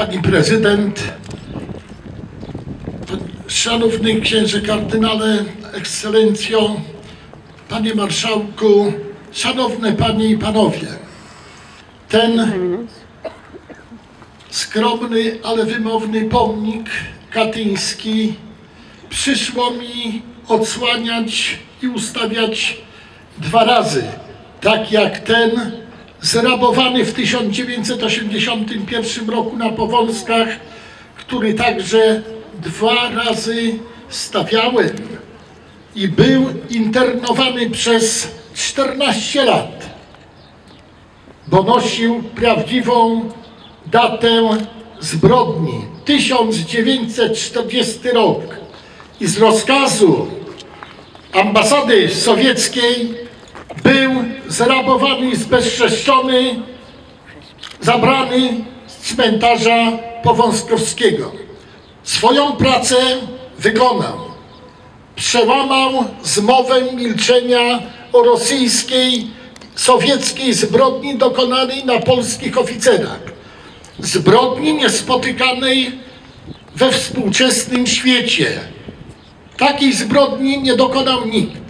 Pani Prezydent, Szanowny Księże Kardynale, Ekscelencjo, Panie Marszałku, Szanowne Panie i Panowie. Ten skromny, ale wymowny pomnik katyński przyszło mi odsłaniać i ustawiać dwa razy, tak jak ten zrabowany w 1981 roku na Powązkach, który także dwa razy stawiałem i był internowany przez 14 lat, bo nosił prawdziwą datę zbrodni. 1940 rok. I z rozkazu ambasady sowieckiej był zrabowany i zbezczeszczony, zabrany z cmentarza Powązkowskiego. Swoją pracę wykonał. Przełamał zmowę milczenia o rosyjskiej, sowieckiej zbrodni dokonanej na polskich oficerach. Zbrodni niespotykanej we współczesnym świecie. Takiej zbrodni nie dokonał nikt.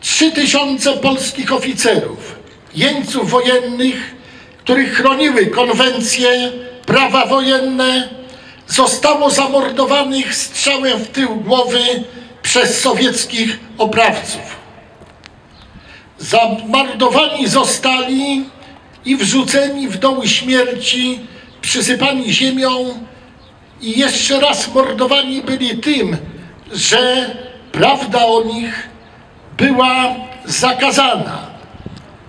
23 tysiące polskich oficerów, jeńców wojennych, których chroniły konwencje, prawa wojenne, zostało zamordowanych strzałem w tył głowy przez sowieckich oprawców. Zamordowani zostali i wrzuceni w doły śmierci, przysypani ziemią i jeszcze raz mordowani byli tym, że prawda o nich była zakazana.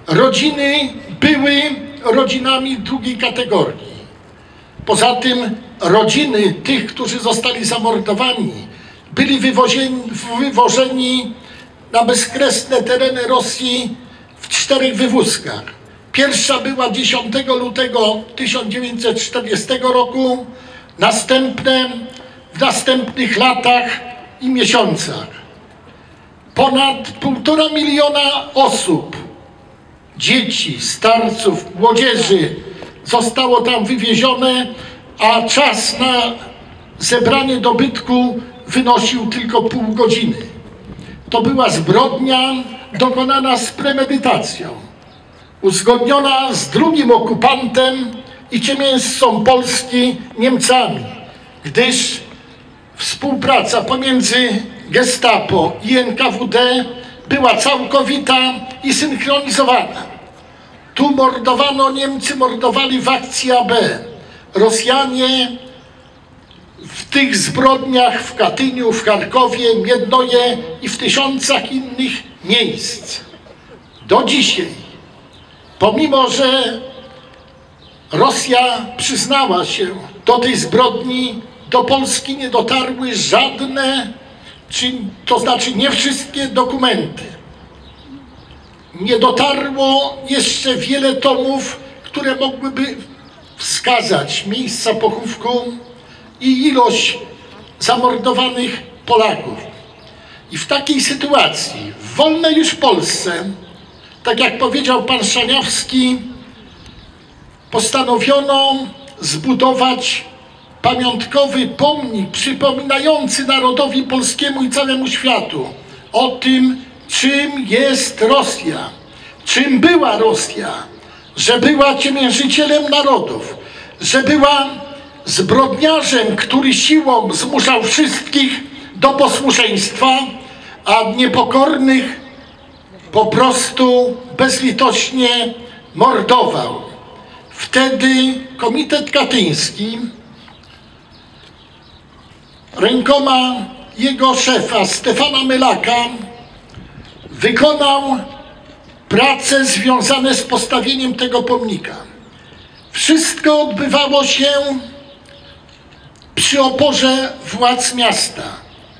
Rodziny były rodzinami drugiej kategorii. Poza tym rodziny tych, którzy zostali zamordowani, byli wywożeni na bezkresne tereny Rosji w czterech wywózkach. Pierwsza była 10 lutego 1940 roku, następne w następnych latach i miesiącach. Ponad półtora miliona osób, dzieci, starców, młodzieży zostało tam wywiezione, a czas na zebranie dobytku wynosił tylko pół godziny. To była zbrodnia dokonana z premedytacją, uzgodniona z drugim okupantem i ciemiężcą Polski Niemcami, gdyż współpraca pomiędzy Gestapo i NKWD była całkowita i synchronizowana. Tu mordowano, Niemcy mordowali w akcji AB. Rosjanie w tych zbrodniach w Katyniu, w Charkowie, Miednoje i w tysiącach innych miejsc. Do dzisiaj, pomimo że Rosja przyznała się do tej zbrodni, do Polski nie dotarły żadne, czy, to znaczy nie wszystkie dokumenty. Nie dotarło jeszcze wiele tomów, które mogłyby wskazać miejsca pochówku i ilość zamordowanych Polaków. I w takiej sytuacji, w wolnej już Polsce, tak jak powiedział pan Szaniawski, postanowiono zbudować pamiątkowy pomnik przypominający narodowi polskiemu i całemu światu o tym, czym jest Rosja, czym była Rosja, że była ciemiężycielem narodów, że była zbrodniarzem, który siłą zmuszał wszystkich do posłuszeństwa, a niepokornych po prostu bezlitośnie mordował. Wtedy Komitet Katyński rękoma jego szefa Stefana Mylaka wykonał prace związane z postawieniem tego pomnika. Wszystko odbywało się przy oporze władz miasta.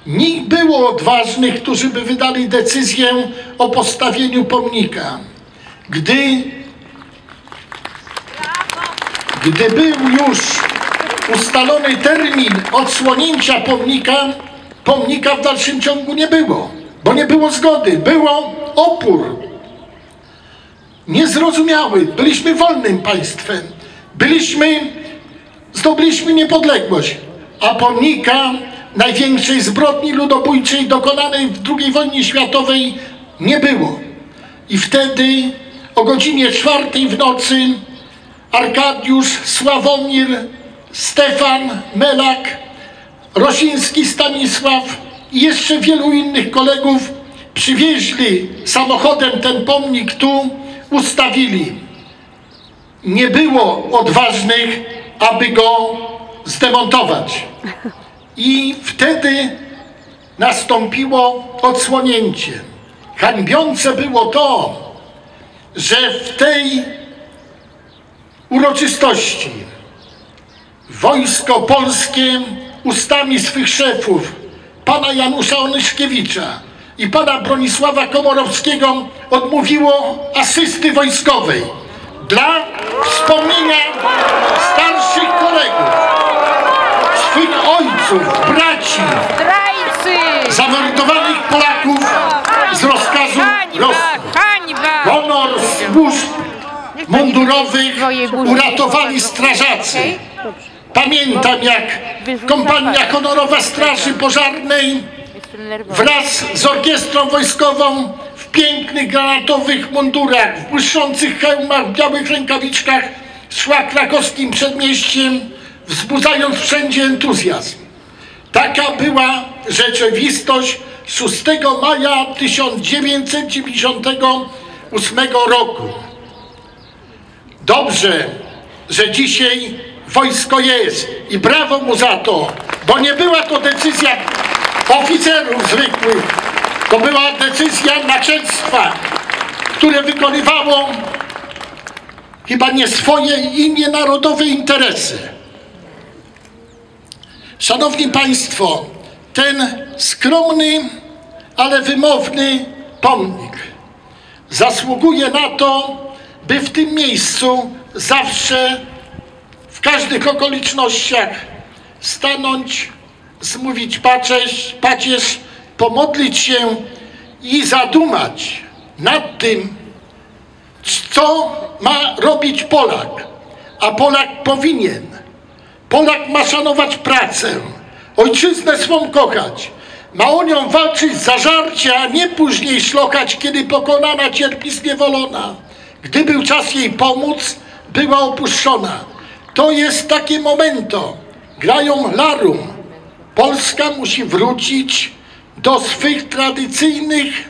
Nikt było odważnych, którzy by wydali decyzję o postawieniu pomnika. Gdy, gdy był już ustalony termin odsłonięcia pomnika, pomnika w dalszym ciągu nie było, bo nie było zgody, było opór. Niezrozumiały, byliśmy wolnym państwem, Byliśmy, zdobyliśmy niepodległość, a pomnika największej zbrodni ludobójczej dokonanej w II wojnie światowej nie było. I wtedy o godzinie czwartej w nocy Arkadiusz, Sławomir, Stefan, Melak, Rosiński Stanisław i jeszcze wielu innych kolegów przywieźli samochodem ten pomnik tu, ustawili. Nie było odważnych, aby go zdemontować. I wtedy nastąpiło odsłonięcie. Hańbiące było to, że w tej uroczystości wojsko polskie ustami swych szefów, pana Janusza Onyszkiewicza i pana Bronisława Komorowskiego odmówiło asysty wojskowej dla wspomnienia starszych kolegów, swych ojców, braci, zamordowanych Polaków z rozkazu! Rosji. Honor służb mundurowych uratowali strażacy. Pamiętam jak kompania honorowa Straży Pożarnej wraz z orkiestrą wojskową w pięknych granatowych mundurach, w błyszczących hełmach, w białych rękawiczkach szła krakowskim przedmieściem, wzbudzając wszędzie entuzjazm. Taka była rzeczywistość 6 maja 1998 roku. Dobrze, że dzisiaj wojsko jest i brawo mu za to, bo nie była to decyzja oficerów zwykłych, to była decyzja naczelstwa, które wykonywało chyba nie swoje i nie narodowe interesy. Szanowni Państwo, ten skromny, ale wymowny pomnik zasługuje na to, by w tym miejscu zawsze, w każdych okolicznościach stanąć, zmówić pacierz, pomodlić się i zadumać nad tym, co ma robić Polak. A Polak powinien. Polak ma szanować pracę, ojczyznę swą kochać. Ma o nią walczyć za żarcie, a nie później szlokać, kiedy pokonana cierpi zniewolona. Gdy był czas jej pomóc, była opuszczona. To jest takie momento. Grają larum. Polska musi wrócić do swych tradycyjnych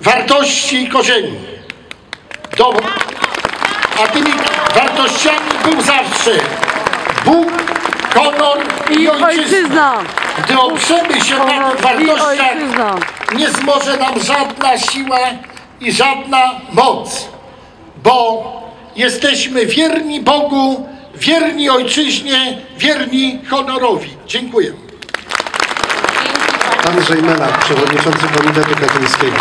wartości i korzeni. Do, a tymi wartościami był zawsze Bóg, honor i ojczyzna. Gdy oprzemy się na tych i wartościach, nie zmoże nam żadna siła i żadna moc, bo jesteśmy wierni Bogu, wierni ojczyźnie, wierni honorowi. Dziękuję. Andrzej Melak, przewodniczący Komitetu Katyńskiego.